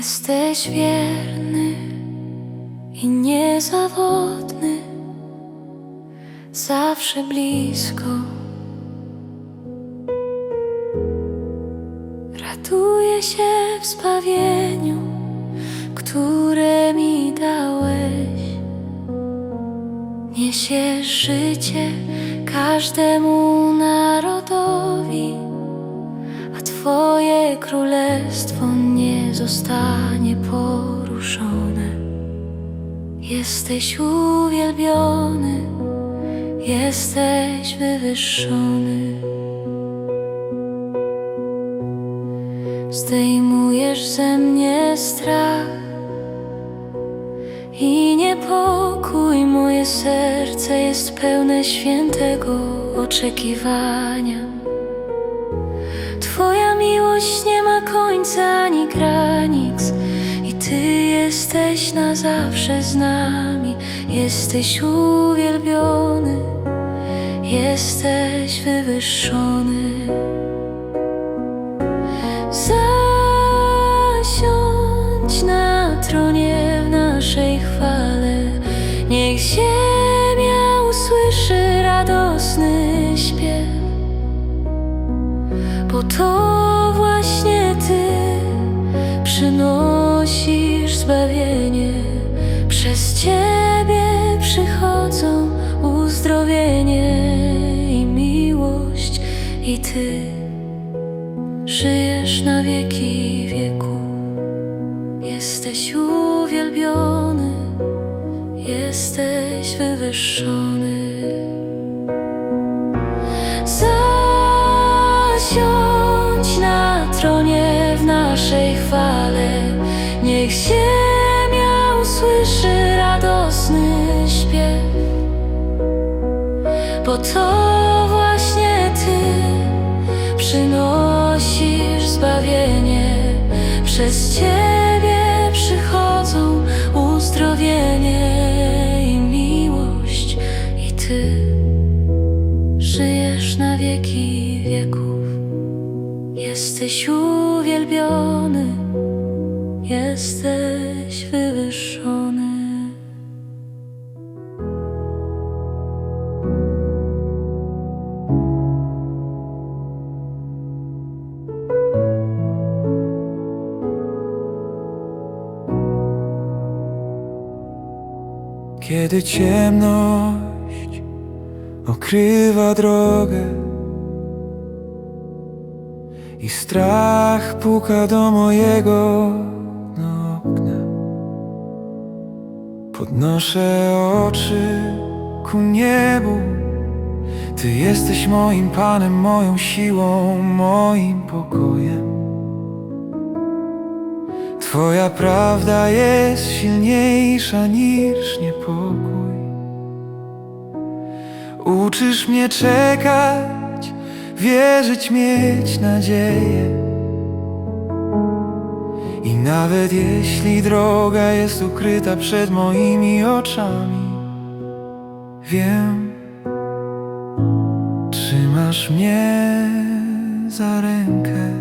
Jesteś wierny i niezawodny, zawsze blisko. Raduję się w zbawieniu, które mi dałeś. Niesiesz życie każdemu narodowi, Twoje królestwo nie zostanie poruszone. Jesteś uwielbiony, jesteś wywyższony. Zdejmujesz ze mnie strach i niepokój. Moje serce jest pełne świętego oczekiwania. Miłość nie ma końca ani granic i Ty jesteś na zawsze z nami. Jesteś uwielbiony, jesteś wywyższony. Zasiądź na tronie w naszej chwale. Niech ziemia usłyszy radosny śpiew. Bo to zbawienie. Przez Ciebie przychodzą uzdrowienie i miłość, i Ty żyjesz na wieki wieku. Jesteś uwielbiony, jesteś wywyższony. To właśnie Ty przynosisz zbawienie. Przez Ciebie przychodzą uzdrowienie i miłość, i Ty żyjesz na wieki wieków. Jesteś uwielbiony, jesteś wywyższony. Kiedy ciemność okrywa drogę i strach puka do mojego okna, podnoszę oczy ku niebu. Ty jesteś moim Panem, moją siłą, moim pokojem. Twoja prawda jest silniejsza niż niepokój. Uczysz mnie czekać, wierzyć, mieć nadzieję. I nawet jeśli droga jest ukryta przed moimi oczami, wiem, trzymasz mnie za rękę.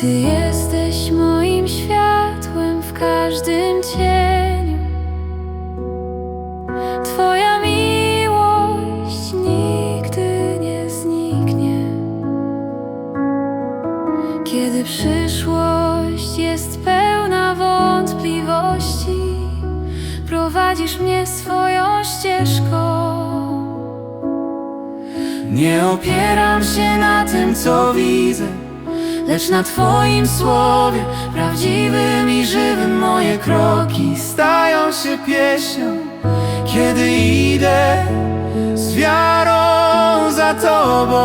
Ty jesteś moim światłem w każdym cieniu. Twoja miłość nigdy nie zniknie. Kiedy przyszłość jest pełna wątpliwości, prowadzisz mnie swoją ścieżką. Nie opieram się na tym, co widzę, lecz na Twoim słowie, prawdziwym i żywym moje kroki stają się pieśnią, kiedy idę z wiarą za Tobą.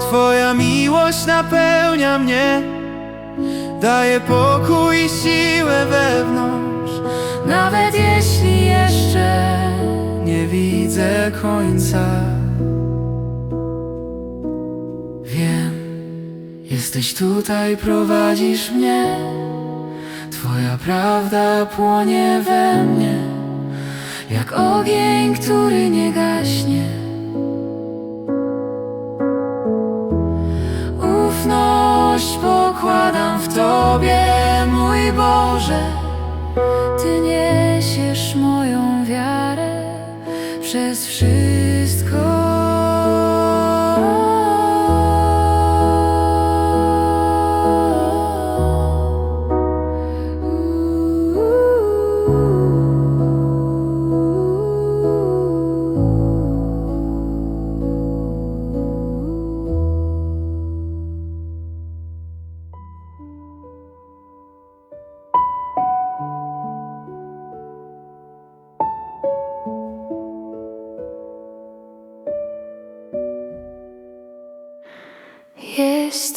Twoja miłość napełnia mnie, daje pokój i siłę wewnątrz, nawet jeśli jeszcze nie widzę końca. Jesteś tutaj, prowadzisz mnie. Twoja prawda płonie we mnie, jak ogień, który nie gaśnie. Ufna Tobie, mój Boże. Ty niesiesz moją wiarę przez wszystko.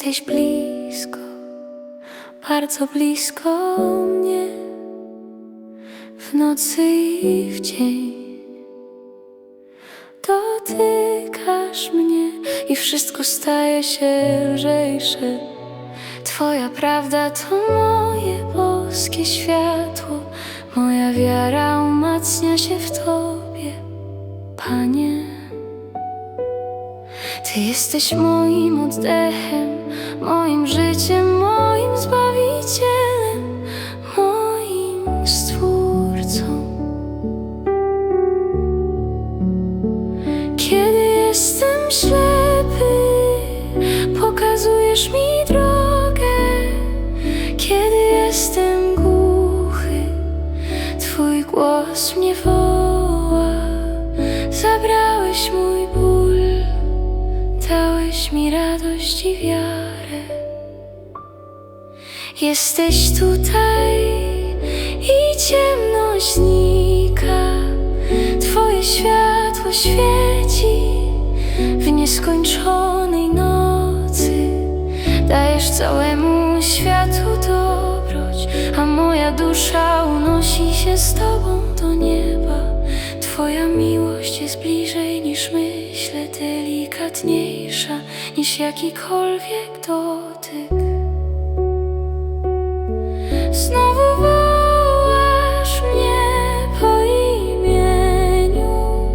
Jesteś blisko, bardzo blisko mnie, w nocy i w dzień. Dotykasz mnie i wszystko staje się lżejsze. Twoja prawda to moje boskie światło, moja wiara umacnia się w Tobie, Panie. Ty jesteś moim oddechem, moim życiem, moim zbawicielem, moim stwórcą. Kiedy jestem ślepy, Mi radość i wiarę. Jesteś tutaj i ciemność znika. Twoje światło świeci w nieskończonej nocy. Dajesz całemu światu dobroć, a moja dusza unosi się z Tobą do nieba. Twoja miłość jest bliżej niż myślę, delikatniejsza niż jakikolwiek dotyk. Znowu wołasz mnie po imieniu,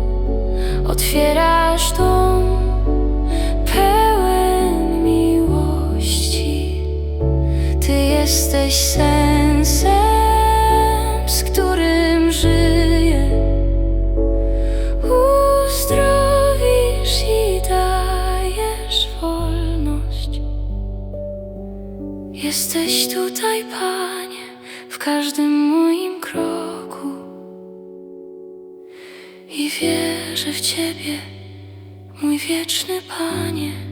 otwierasz dom pełen miłości. Ty jesteś sensem, Jesteś tutaj, Panie, w każdym moim kroku. I wierzę w Ciebie, mój wieczny Panie.